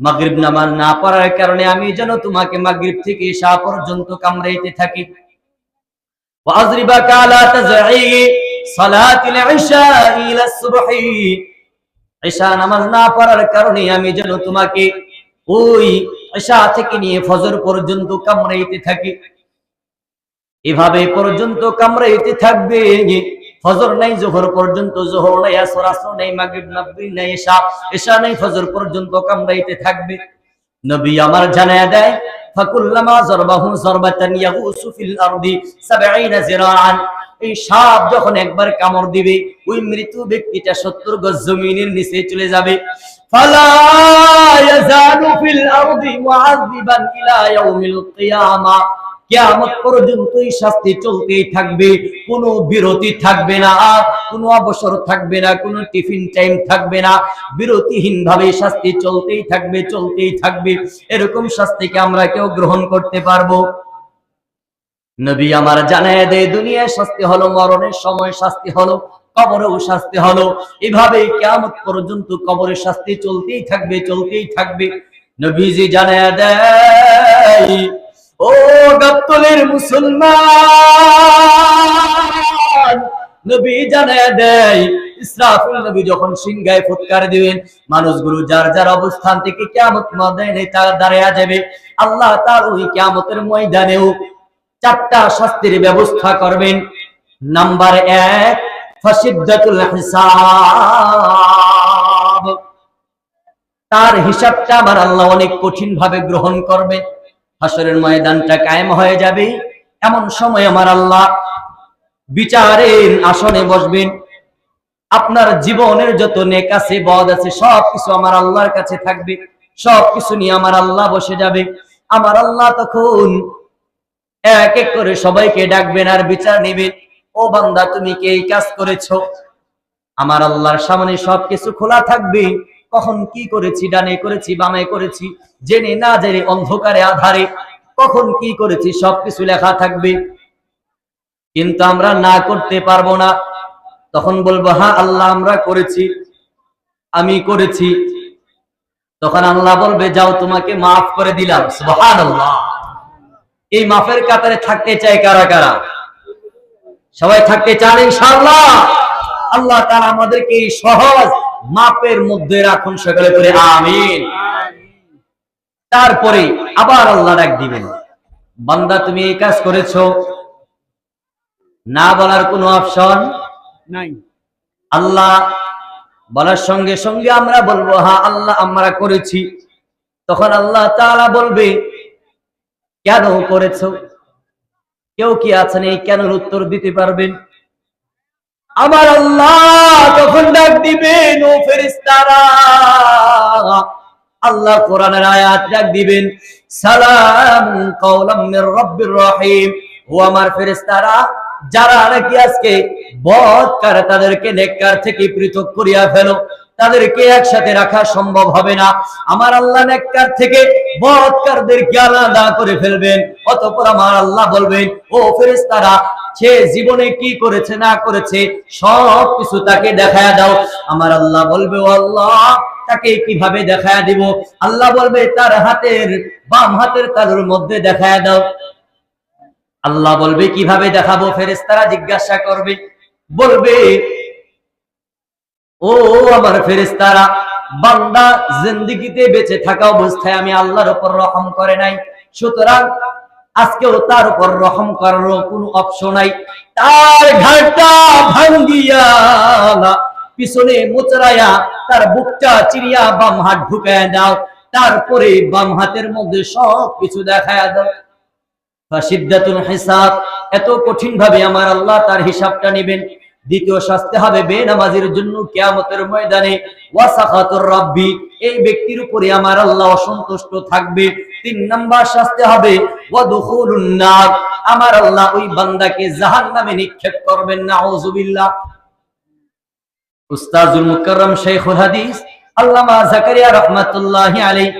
মাগরিব নামাজ না পড়ার কারণে আমি যেন তোমাকে মাগরিব থেকে ঈশা পর্যন্ত কামড়াইতে থাকি وأضربك على تزعيه صلاة العشاء إلى الصبح ঈশা নামাজ না পড়ার কারণে আমি যেন তোমাকে ওই ঈশা থেকে নিয়ে ফজর পর্যন্ত কামড়াইতে থাকি এভাবে পর্যন্ত কামড়াইতে থাকবে ফজর নাই, জোহর পর্যন্ত, জোহর নাই, আসর আসর নাই, মাগরিব নবী নাই ঈশা ঈশা নাই, ফজর পর্যন্ত কামড়াইতে থাকবে। নবী আমার জানায় দেয়, ফাকুল্লামা জরবাহু জরবাতান ইয়াগুসু ফিল আরদি 70 জিরাআন এই সাপ যখন একবার কামড় দিবে, ওই মৃত ব্যক্তিটা 70 গজ জমিনের নিচে চলে যাবে। ফালা ইয়াজালু ফিল আরদি মুআযিবান ইলা ইয়াউমিল কিয়ামা। কিয়ামত পর্যন্ত এই শাস্তি চলতেই থাকবে, কোনো বিরতি থাকবে না, কোনো অবসর থাকবে না, কোনো টিফিন টাইম থাকবে না। বিরতিহীন ভাবে শাস্তি চলতেই থাকবে চলতেই থাকবে। এরকম শাস্তিকে আমরা কেউ গ্রহণ করতে পারব? নবী আমার জানায় দেয়, দুনিয়ায় শাস্তি হলো, মরণের সময় শাস্তি হলো, কবরেও শাস্তি হলো। এভাবে কিয়ামত পর্যন্ত কবরের শাস্তি চলতেই থাকবে চলতেই থাকবে। নবীজি জানায় দেয় মুসলমান। নবী জানায় দেয়, ইসরাফিল নবী যখন সিংহায় ফুৎকার দিবেন, মানুষগুলো যার যার অবস্থান থেকে ময়দানে তার যাবে। আল্লাহ তার ওই কিয়ামতের ময়দানেও চারটা শাস্তির ব্যবস্থা করবেন। নাম্বার এক তার হিসাবটা আমার আল্লাহ অনেক কঠিন ভাবে গ্রহণ করবে হাসরের ময়দানটা কায়েম হয়ে যাবে। এমন সময় আমার আল্লাহ বিচারের আসনে বসবেন। আপনার জীবনের যত নেক আছে, বদ আছে সব কিছু আমার আল্লাহর কাছে থাকবে। সব কিছু নিয়ে আমার আল্লাহ বসে যাবে। আমার আল্লাহ তখন এক এক করে সবাইকে ডাকবেন আর বিচার নেবেন। ও বান্দা, তুমি কে এই কাজ করেছ? আমার আল্লাহর সামনে সবকিছু খোলা থাকবে। কখন কি করেছি, ডানে করেছি, বামে করেছি, জেনে না জেনে অন্ধকারে আধারে কখন কি করেছি, সবকিছু লেখা থাকবে। কিন্তু আমরা না করতে পারব না। তখন বলব হ্যাঁ আল্লাহ, আমরা করেছি, আমি করেছি। তখন আল্লাহ বলবে, যাও, তোমাকে মাফ করে দিলাম। এই মাফের কাতারে থাকতে চাই কারা কারা? সবাই থাকতে চান ইনশাআল্লাহ। আল্লাহ তারা আমাদেরকে এই সহজ মাপের মধ্যে রাখুন সকালে করে আমিন। তারপরে আবার আল্লাহ ডাক দিবেন। বান্দা তুমি এই কাজ করেছ? না বলার কোনো অপশন? নাই। আল্লাহ বলার সঙ্গে সঙ্গে আমরা বলব হা আল্লাহ আমরা করেছি। তখন আল্লাহ তাআলা বলবে কেন করেছ? কেউ কি আছেন? এই কেন উত্তর দিতে পারবেন? আমার আল্লাহ তখন ডাক দিবেন ও ফেরেশতারা, আল্লাহ কোরআনের আয়াত ডাক দিবেন, সালাম কাওলাম মির রাব্বির রহিম। ও আমার ফেরেশতারা, যারা নাকি আজকে বদকার তাদেরকে নেককার থেকে পৃথক করিয়া ফেলো। তাদেরকে একসাথে রাখা সম্ভব হবে না। আমার আল্লাহ নেককার থেকে বদকারদেরকে আলাদা করে ফেলবেন। অতঃপর আমার আল্লাহ বলবেন, ও ফেরেশতারা সে জীবনে কি করেছে, না করেছে, সব কিছু তাকে দেখায় দাও। আমার আল্লাহ বলবে আল্লাহ, তাকে কীভাবে দেখায় দিব? আল্লাহ বলবে, তার হাতের, বাম হাতের তালুর মধ্যে দেখায় দাও। আল্লাহ বলবে, কীভাবে দেখাবো? ফেরেশতারা জিজ্ঞাসা করবে, বলবে, ও আমার ফেরেশতারা, বান্দা জিন্দেগিতে বেঁচে থাকা অবস্থায় আমি আল্লাহর উপর রহম করে নাই। সুতরাং আজকেও তার উপর রহম করার কোনো অপশন নাই। তার ঘাটটা ভাঙ্গিয়া পিছনে মোচড়াইয়া তার বুকটা চিড়িয়া বাম হাত ঢুকায় দাও। তারপরে বাম হাতের মধ্যে সব কিছু দেখায় দাও। সিদ্ধাতুল হিসাব, এত কঠিন ভাবে আমার আল্লাহ তার হিসাবটা নেবেন। দ্বিতীয় শাস্তি হবে বেনামাজির জন্য কিয়ামতের ময়দানে। ওয়াসাখাতুর রাব্বি, এই ব্যক্তির উপরে আমার আল্লাহ অসন্তুষ্ট থাকবে। তিন নাম্বার শাস্তি হবে, ওয়াদুখুলুন নার, আমার আল্লাহ ওই বান্দাকে জাহান্নামে নিক্ষেপ করবেন নাউযুবিল্লাহ উস্তাজুল মুকাররম শেখুল হাদিস, আল্লামা জাকারিয়া রাহমাতুল্লাহি আলাইহি,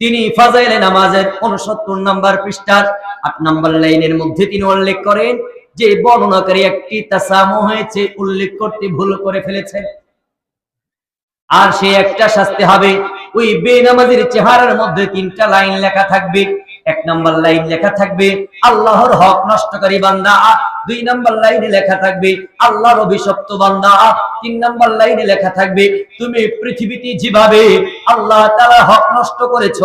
তিনি ফাজাইলে নামাজের 69 নাম্বার পৃষ্ঠার 8 নাম্বার লাইনের মধ্যে তিনি উল্লেখ করেন যে বর্ণনাকারী একটি তাসামু হয়েছে, উল্লেখ করতে ভুল করে ফেলেছে। আর সে একটা শাস্তি হবে, ওই বেনামাজির চেহারার মধ্যে তিনটা লাইন লেখা থাকবে। এক নম্বর লাইন লেখা থাকবে, আল্লাহর হক নষ্টকারী বান্দা দুই নাম্বার লাইনে লেখা থাকবে, আল্লাহর অভিশপ্ত বান্দা। তিন নাম্বার লাইনে লেখা থাকবে, তুমি পৃথিবীতে যেভাবে আল্লাহ তাআলা হক নষ্ট করেছ,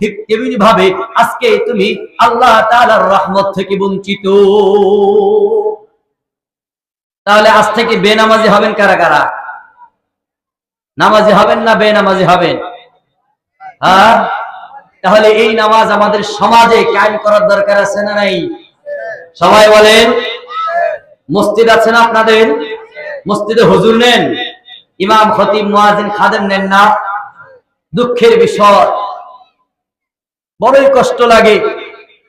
ঠিক তেমনি ভাবে আজকে তুমি আল্লাহ তাআলার রহমত থেকে বঞ্চিত। তাহলে আজ থেকে বেনামাজি হবেন কারা কারা? নামাজি হবেন না বেনামাজি হবেন? হ্যাঁ? তাহলে এই নামাজ আমাদের সমাজে কায়েম করার দরকার আছে না নাই? সবাই বলেন মসজিদ আছে না আপনাদের? মসজিদে হুজুর নেন? ইমাম, খতিব মুয়াজিন খাদেম নেন না? দুঃখের বিষয়। বড়ই কষ্ট লাগে।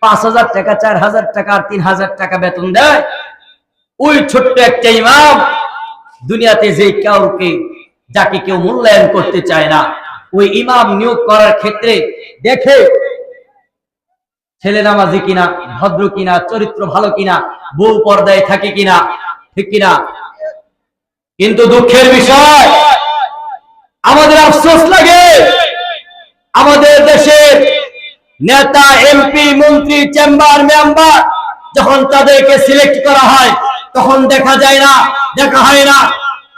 পাঁচ হাজার টাকা, চার হাজার টাকা তিন হাজার টাকা বেতন দেয়। ওই ছোট্ট একটা ইমাম দুনিয়াতে যে কাউকে, যাকে কেউ মূল্যায়ন করতে চায় না, ওই ইমাম নিয়োগ করার ক্ষেত্রে দেখে ছেলে নামাজি কিনা, ভদ্র কিনা, চরিত্র ভালো কিনা, বউ পর্দায় থাকে কিনা, ঠিক কিনা? কিন্তু দুঃখের বিষয়, আমাদের আফসোস লাগে। আমাদের দেশের নেতা, এমপি, মন্ত্রী, চেম্বার, মেম্বার, যখন তাদেরকে সিলেক্ট করা হয়, তখন দেখা যায় না, দেখা হয় না।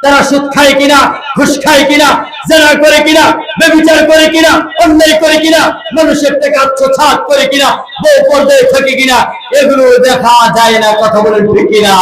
তারা সুদ খায় কিনা, ঘুষ খায় কিনা, জেনা করে কিনা বেবিচার করে কিনা, অন্যায় করে কিনা, মানুষের থেকে আত্মছাদ করে কিনা, বউ পর্দায় থাকে কিনা, এগুলো দেখা যায় না, কথা বলে ঠিক কিনা।